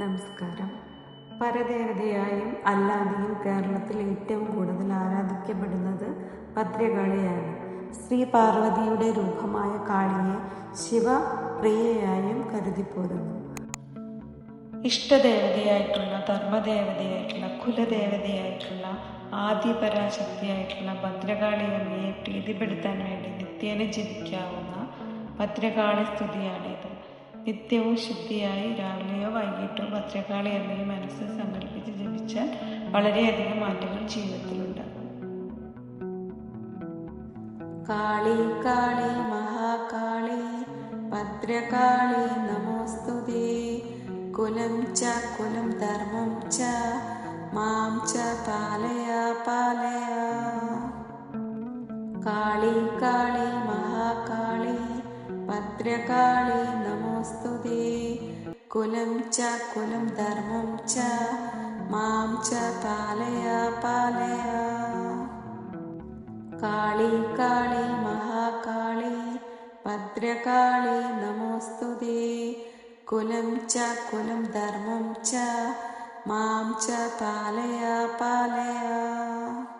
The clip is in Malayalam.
നമസ്കാരം. പരദേവതയായും അല്ലാതെയും കേരളത്തിൽ ഏറ്റവും കൂടുതൽ ആരാധിക്കപ്പെടുന്നത് ഭദ്രകാളിയാണ്. ശ്രീ പാർവതിയുടെ രൂപമായ കാളിയെ ശിവപ്രിയയായും കരുതിപ്പോരുന്നു. ഇഷ്ടദേവതയായിട്ടുള്ള ധർമ്മദേവതയായിട്ടുള്ള കുലദേവതയായിട്ടുള്ള ആദിപരാശക്തിയായിട്ടുള്ള ഭദ്രകാളി അമ്മയെ പ്രീതിപ്പെടുത്താൻ വേണ്ടി നിത്യേന ജപിക്കാവുന്ന ഭദ്രകാളി സ്തുതിയാണിത്. നിത്യവും ശുദ്ധിയായി രാവിലെയോ വൈകിട്ടോ ഭദ്രകാളി അമ്മയെ മനസ്സിൽ സങ്കല്പിച്ച് ജപിച്ചാൽ വളരെയധികം മാറ്റങ്ങൾ ജീവിതത്തിലുണ്ട്. കാളി കാളി മഹാകാളി ഭദ്രകാളി നമോസ്തുതേ. കുലം ച കുലം ധർമ്മം ച മാം ച പാലയ പാലയ. കാളി കാളി മഹാകാളി ഭദ്രകാളി कुलं च कुलं धर्मं च मां च पालय पालय। कालीकाली महाकाली भद्रकाली नमोऽस्तु कुलं च कुलं धर्मं च मां च पालय पालय।